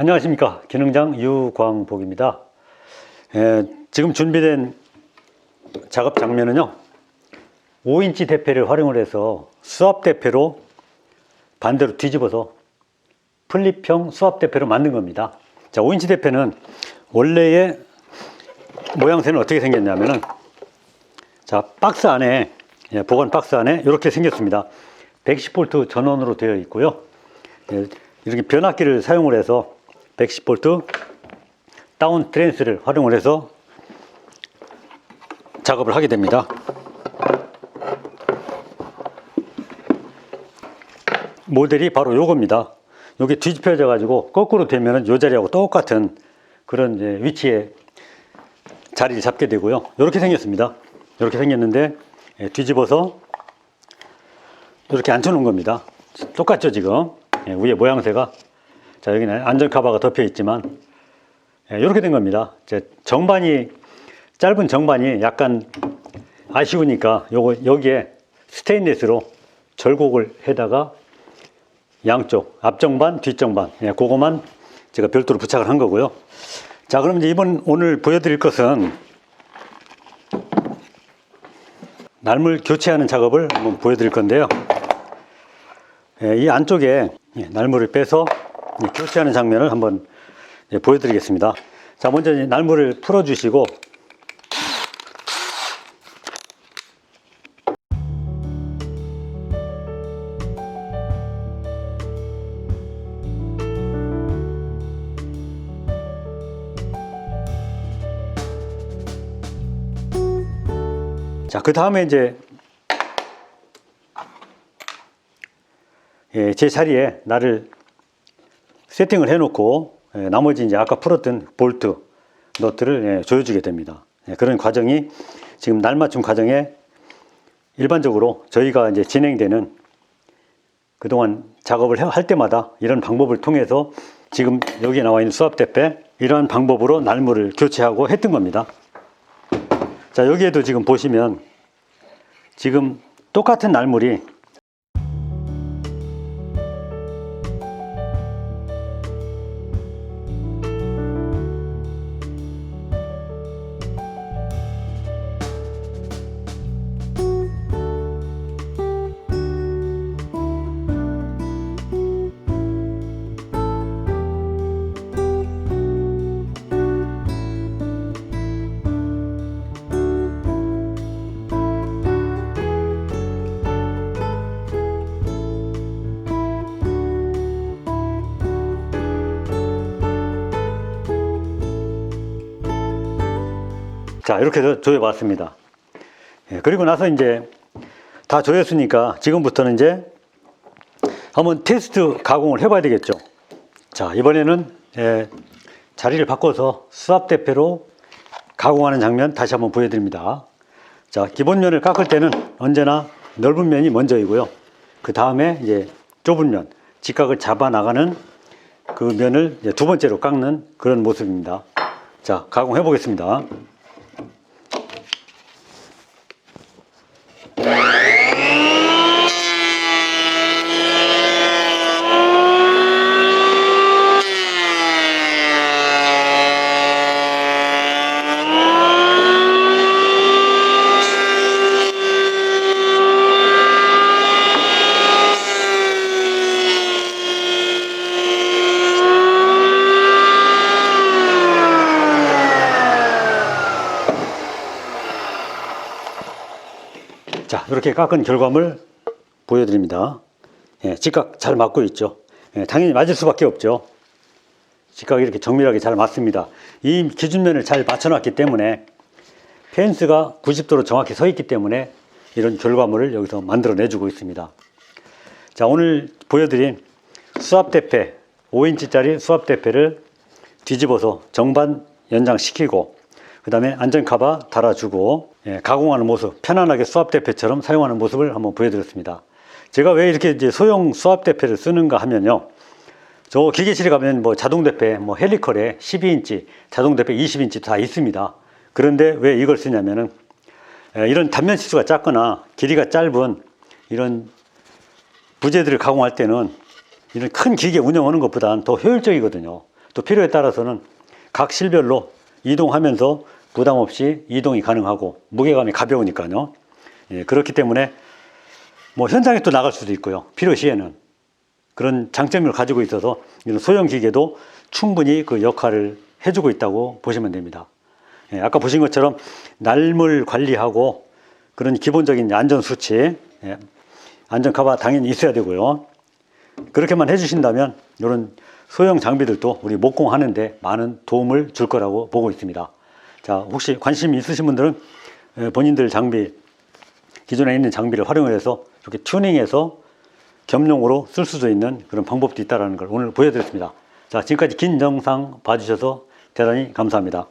안녕하십니까 기능장 유광복입니다. 에, 지금 준비된 작업 장면은요 5인치 대패를 활용을 해서 수압 대패로 반대로 뒤집어서 플립형 수압 대패로 만든 겁니다. 자 5인치 대패는 원래의 모양새는 어떻게 생겼냐면은 자 박스 안에 예, 보관 박스 안에 이렇게 생겼습니다. 110V 전원으로 되어 있고요. 예, 이렇게 변압기를 사용을 해서 110V 다운 트랜스를 활용을 해서 작업을 하게 됩니다. 모델이 바로 요겁니다. 요게 뒤집혀져 가지고 거꾸로 되면은 요 자리하고 똑같은 그런 위치에 자리를 잡게 되고요. 이렇게 생겼습니다. 이렇게 생겼는데 예, 뒤집어서 이렇게 앉혀 놓은 겁니다. 똑같죠 지금 예, 위에 모양새가 자 여기는 안전 카바가 덮여 있지만 예, 이렇게 된 겁니다. 이제 정반이 짧은 정반이 약간 아쉬우니까 요거 여기에 스테인리스로 절곡을 해다가 양쪽 앞정반 뒷정반 예, 그거만 제가 별도로 부착을 한 거고요. 자 그럼 이제 이번 오늘 보여드릴 것은 날물 교체하는 작업을 한번 보여드릴 건데요. 예, 이 안쪽에 예, 날물을 빼서 예, 교체하는 장면을 한번 예, 보여드리겠습니다. 자, 먼저 이 날물을 풀어주시고 자, 그 다음에 이제 예, 제 자리에 나를 세팅을 해놓고 예, 나머지 이제 아까 풀었던 볼트 너트를 예, 조여주게 됩니다. 예, 그런 과정이 지금 날 맞춤 과정에 일반적으로 저희가 이제 진행되는 그동안 작업을 해- 할 때마다 이런 방법을 통해서 지금 여기 나와 있는 수압 대패 이러한 방법으로 날물을 교체하고 했던 겁니다. 자 여기에도 지금 보시면 지금 똑같은 날물이 자 이렇게 조여봤습니다. 예, 그리고 나서 이제 다 조였으니까 지금부터는 이제 한번 테스트 가공을 해봐야 되겠죠. 자 이번에는 예, 자리를 바꿔서 수압 대패로 가공하는 장면 다시 한번 보여드립니다. 자 기본 면을 깎을 때는 언제나 넓은 면이 먼저이고요. 그 다음에 이제 좁은 면 직각을 잡아 나가는 그 면을 두 번째로 깎는 그런 모습입니다. 자 가공해 보겠습니다. 자, 이렇게 깎은 결과물 보여드립니다. 예, 직각 잘 맞고 있죠. 예, 당연히 맞을 수밖에 없죠. 직각이 이렇게 정밀하게 잘 맞습니다. 이 기준면을 잘 맞춰놨기 때문에 펜스가 90도로 정확히 서 있기 때문에 이런 결과물을 여기서 만들어내주고 있습니다. 자, 오늘 보여드린 수압대패, 5인치짜리 수압대패를 뒤집어서 정반 연장시키고 그 다음에 안전 카바 달아주고 예, 가공하는 모습 편안하게 수압 대패처럼 사용하는 모습을 한번 보여드렸습니다. 제가 왜 이렇게 이제 소형 수압 대패를 쓰는가 하면요. 저 기계실에 가면 뭐 자동 대패, 뭐 헬리컬에 12인치, 자동 대패 20인치 다 있습니다. 그런데 왜 이걸 쓰냐면은 예, 이런 단면 치수가 작거나 길이가 짧은 이런 부재들을 가공할 때는 이런 큰 기계 운영하는 것보다는 더 효율적이거든요. 또 필요에 따라서는 각 실별로 이동하면서 부담 없이 이동이 가능하고 무게감이 가벼우니까요. 예, 그렇기 때문에 뭐 현장에 또 나갈 수도 있고요. 필요시에는 그런 장점을 가지고 있어서 이런 소형 기계도 충분히 그 역할을 해주고 있다고 보시면 됩니다. 예, 아까 보신 것처럼 날물 관리하고 그런 기본적인 안전 수치, 예, 안전 카바 당연히 있어야 되고요. 그렇게만 해주신다면 이런 소형 장비들도 우리 목공하는데 많은 도움을 줄 거라고 보고 있습니다. 자, 혹시 관심 있으신 분들은 예, 본인들 장비 기존에 있는 장비를 활용을 해서 이렇게 튜닝해서 겸용으로 쓸 수도 있는 그런 방법도 있다는 걸 오늘 보여드렸습니다. 자, 지금까지 긴 영상 봐주셔서 대단히 감사합니다.